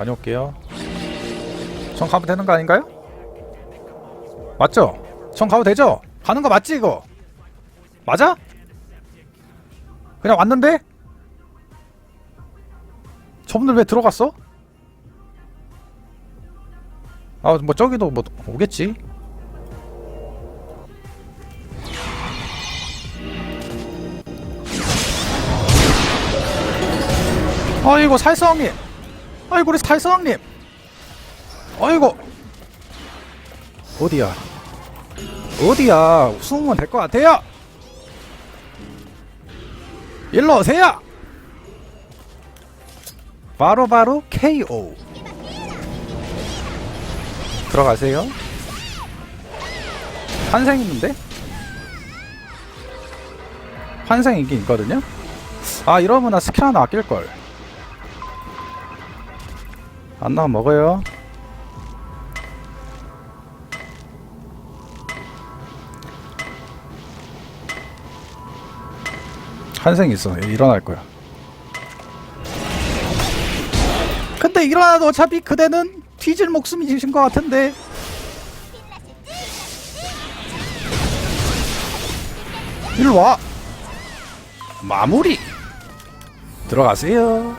다녀올게요. 전 가면 되는 거 아닌가요? 맞죠? 전 가도 되죠? 가는 거 맞지 이거? 맞아? 그냥 왔는데? 저분들 왜 들어갔어? 아 뭐 저기도 뭐 오겠지 아이고 살성님 아이고 우리 살성님. 아이고. 어디야? 어디야? 숨으면 될 것 같아요. 일로 오세요. 바로바로 KO 들어가세요. 환생 있는데? 환생 있긴 있거든요? 아 이러면 나 스킬 하나 아낄걸 안 나오면 먹어요. 환생 있어. 일어날 거야. 근데 일어나도 어차피 그대는 뒤질 목숨이신 것 같은데. 일로 와. 마무리. 들어가세요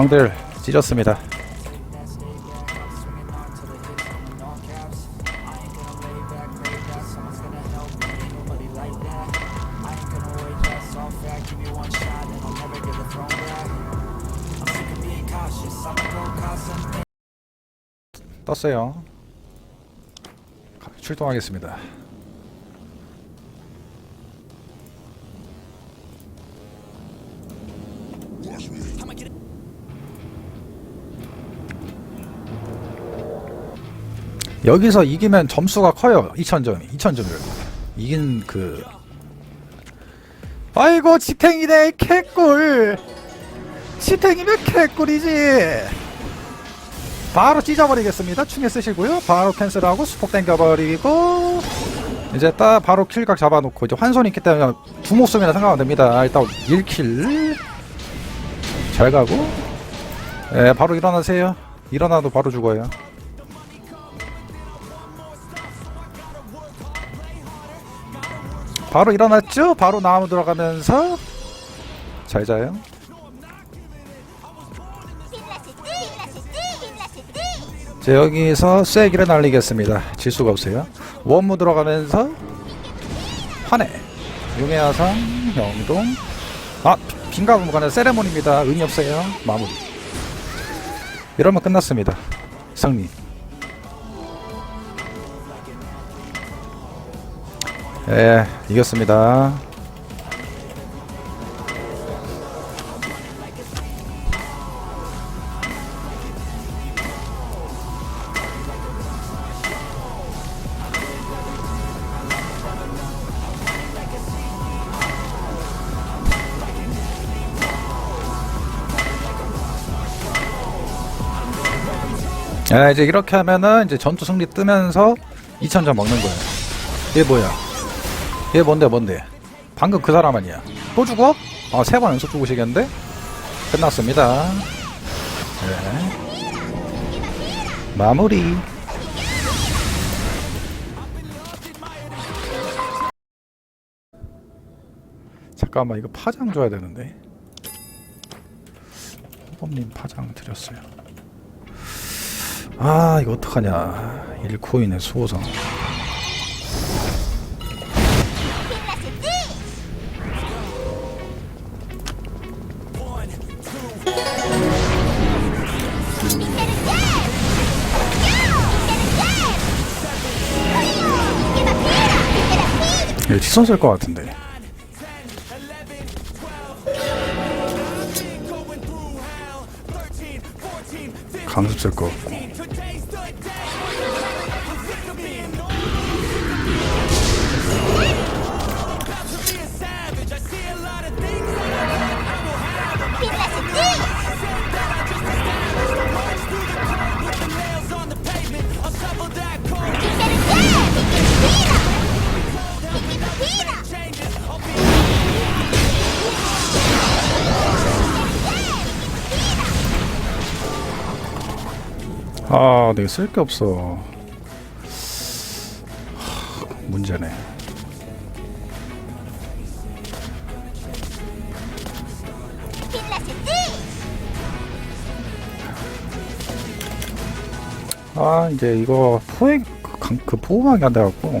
형들 찢었습니다. 떴어요. 출동하겠습니다 여기서 이기면 점수가 커요. 2000점이 2000점을. 이긴 그 아이고 지탱이네 개꿀. 지탱이면 개꿀이지. 바로 찢어버리겠습니다. 충에 쓰시고요. 바로 캔슬하고 수폭 땡겨버리고. 이제 딱 바로 킬각 잡아놓고 이제 환손이 있기 때문에 두 목숨이나 생각하면 됩니다. 일단 1킬. 잘 가고. 예 바로 일어나세요. 일어나도 바로 죽어요 바로 일어났죠? 바로 나무 들어가면서 잘 자요. 자 여기서 쐐기를 날리겠습니다. 질 수가 없어요. 원무 들어가면서 환해 용의 화상 영동 아 빈가무관의 세레모니입니다. 의미 없어요. 마무리 이러면 끝났습니다. 승리 예, 이겼습니다. 예, 이제 이렇게 하면은 이제 전투 승리 뜨면서 2000점 먹는 거예요. 이게 뭐야? 얘 뭔데 뭔데? 방금 그 사람 아니야. 또 죽어? 아 세 번 연속 죽으시겠는데? 끝났습니다. 네. 마무리. 잠깐만 이거 파장 줘야 되는데. 호범님 파장 드렸어요. 아 이거 어떡하냐. 1코인의 수호성 기선 쓸 것 같은데. 강습 쓸 것 같고. 아, 내가 쓸 게 없어. 하, 문제네. 아, 이제 이거 포획, 그, 강- 그 보호막이 안 돼갖고.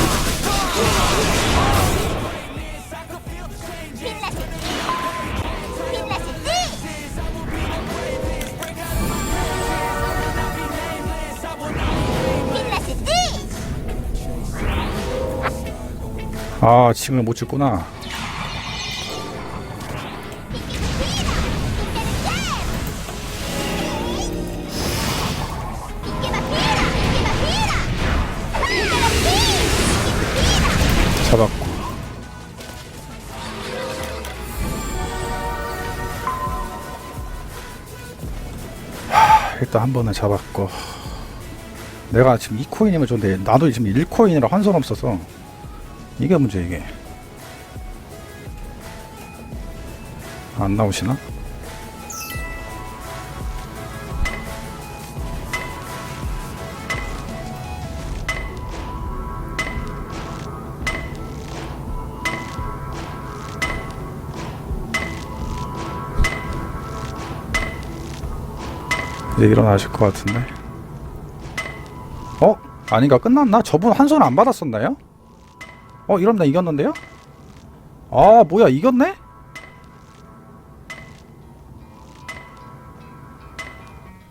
아, 징을 못 찍구나. 잡았고. 하, 일단 한 번은 잡았고. 내가 지금 2코인이면 좋은데, 나도 지금 1코인이라 환선 없어서. 이게 문제, 이게. 안 나오시나? 이제 일어나실 것 같은데. 어? 아닌가? 끝났나? 저분 한 손 안 받았었나요? 어, 이러면 나 이겼는데요? 아, 뭐야, 이겼네?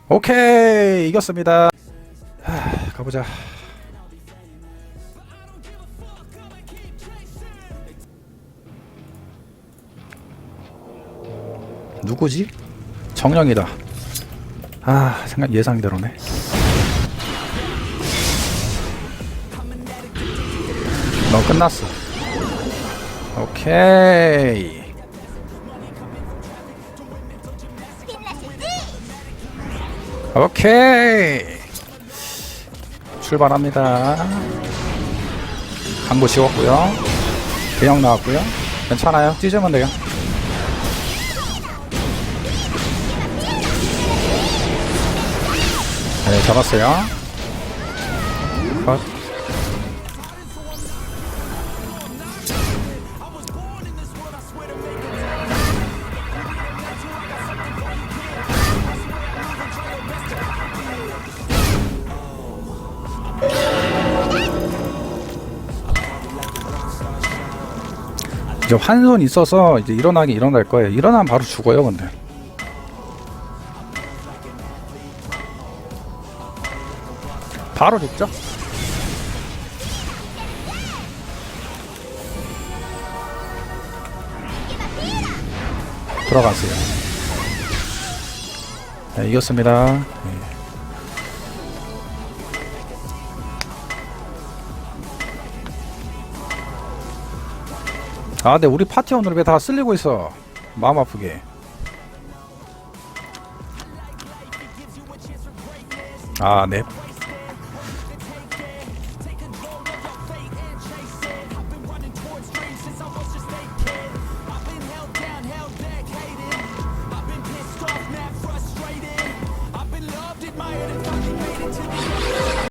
오케이, 이겼습니다. 하, 가보자. 누구지? 정령이다. 아, 생각 예상대로네. 너 끝났어. 오케이. 오케이. 출발합니다. 강도 지웠고요. 대형 나왔고요. 괜찮아요. 찢으면 돼요. 네, 잡았어요. 컷. 이제 환손 있어서 이제 일어나긴 일어날 거예요. 일어나면 바로 죽어요, 근데. 바로 죽죠? 들어가세요. 네, 이겼습니다. 아, 근데 우리 파티원들 왜 다 쓸리고 있어? 마음 아프게. 아, 네.